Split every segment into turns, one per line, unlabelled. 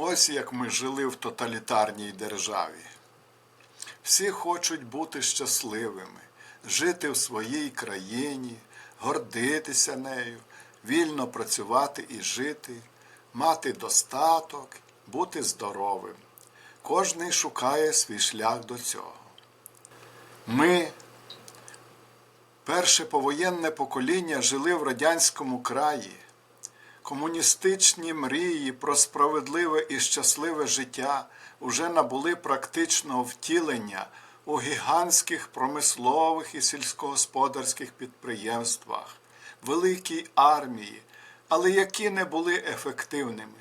Ось як ми жили в тоталітарній державі. Всі хочуть бути щасливими, жити в своїй країні, гордитися нею, вільно працювати і жити, мати достаток, бути здоровим. Кожний шукає свій шлях до цього. Ми, перше повоєнне покоління, жили в радянському краї. Комуністичні мрії про справедливе і щасливе життя уже набули практичного втілення у гігантських промислових і сільськогосподарських підприємствах, великій армії, але які не були ефективними.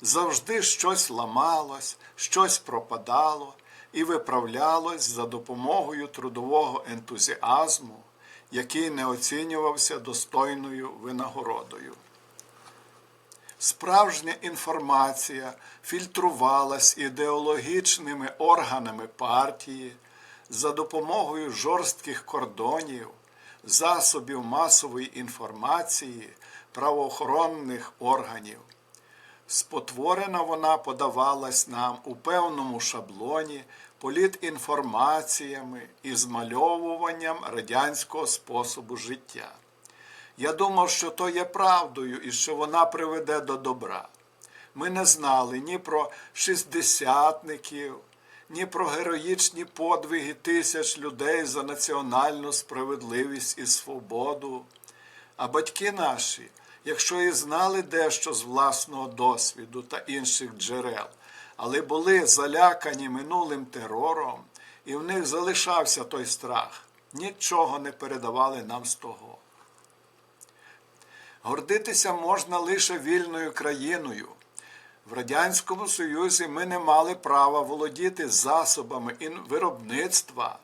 Завжди щось ламалось, щось пропадало і виправлялось за допомогою трудового ентузіазму, який не оцінювався достойною винагородою. Справжня інформація фільтрувалась ідеологічними органами партії за допомогою жорстких кордонів, засобів масової інформації, правоохоронних органів. Спотворена вона подавалась нам у певному шаблоні політінформаціями і змальовуванням радянського способу життя. Я думав, що то є правдою і що вона приведе до добра. Ми не знали ні про шістдесятників, ні про героїчні подвиги тисяч людей за національну справедливість і свободу. А батьки наші, якщо і знали дещо з власного досвіду та інших джерел, але були залякані минулим терором, і в них залишався той страх, нічого не передавали нам з того. Гордитися можна лише вільною країною. В Радянському Союзі ми не мали права володіти засобами виробництва,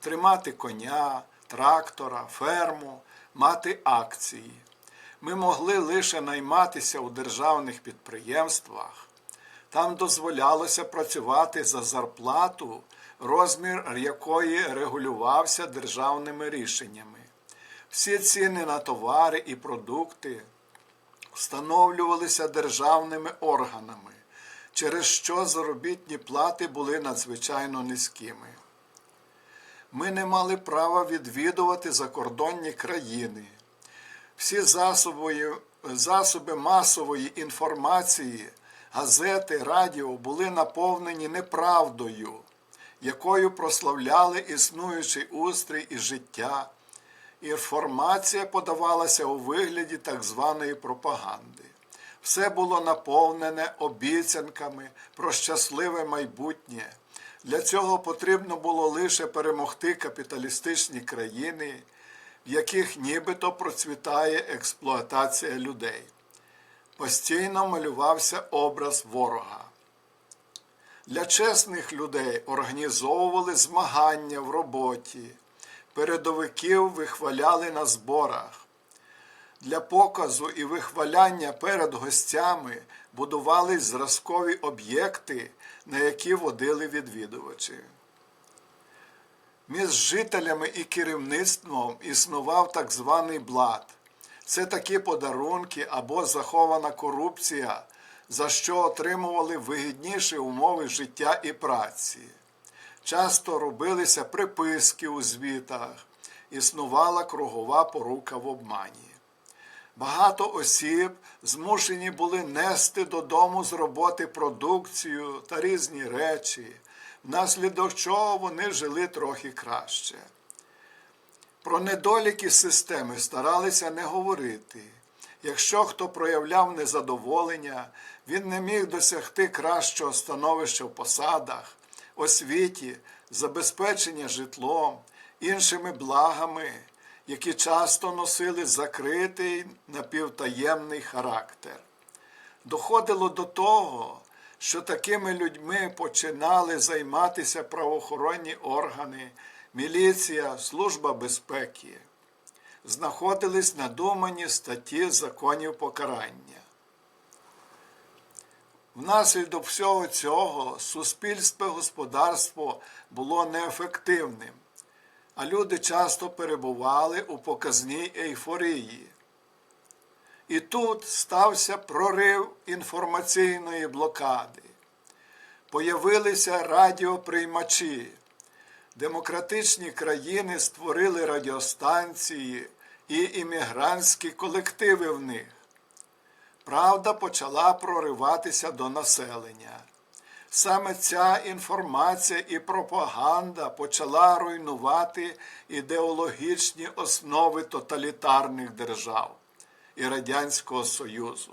тримати коня, трактора, ферму, мати акції. Ми могли лише найматися у державних підприємствах. Там дозволялося працювати за зарплату, розмір якої регулювався державними рішеннями. Всі ціни на товари і продукти встановлювалися державними органами, через що заробітні плати були надзвичайно низькими. Ми не мали права відвідувати закордонні країни. Всі засоби, засоби масової інформації, газети, радіо були наповнені неправдою, якою прославляли існуючий устрій і життя. Інформація подавалася у вигляді так званої пропаганди. Все було наповнене обіцянками про щасливе майбутнє. Для цього потрібно було лише перемогти капіталістичні країни, в яких нібито процвітає експлуатація людей. Постійно малювався образ ворога. Для чесних людей організовували змагання в роботі, передовиків вихваляли на зборах. Для показу і вихваляння перед гостями будувались зразкові об'єкти, на які водили відвідувачі. Між жителями і керівництвом існував так званий блат. Це такі подарунки або захована корупція, за що отримували вигідніші умови життя і праці. Часто робилися приписки у звітах, існувала кругова порука в обмані. Багато осіб змушені були нести додому з роботи продукцію та різні речі, внаслідок чого вони жили трохи краще. Про недоліки системи старалися не говорити. Якщо хто проявляв незадоволення, він не міг досягти кращого становища в посадах, освіті, забезпечення житлом, іншими благами, які часто носили закритий напівтаємний характер. Доходило до того, що такими людьми починали займатися правоохоронні органи, міліція, служба безпеки. Знаходились надумані статті законів покарання. Внаслідок всього цього суспільство господарство було неефективним, а люди часто перебували у показній ейфорії. І тут стався прорив інформаційної блокади. Появилися радіоприймачі. Демократичні країни створили радіостанції і іммігрантські колективи в них. Правда почала прориватися до населення. Саме ця інформація і пропаганда почала руйнувати ідеологічні основи тоталітарних держав і Радянського Союзу.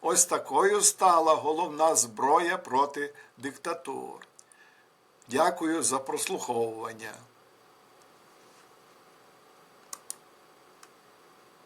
Ось такою стала головна зброя проти диктатур. Дякую за прослуховування.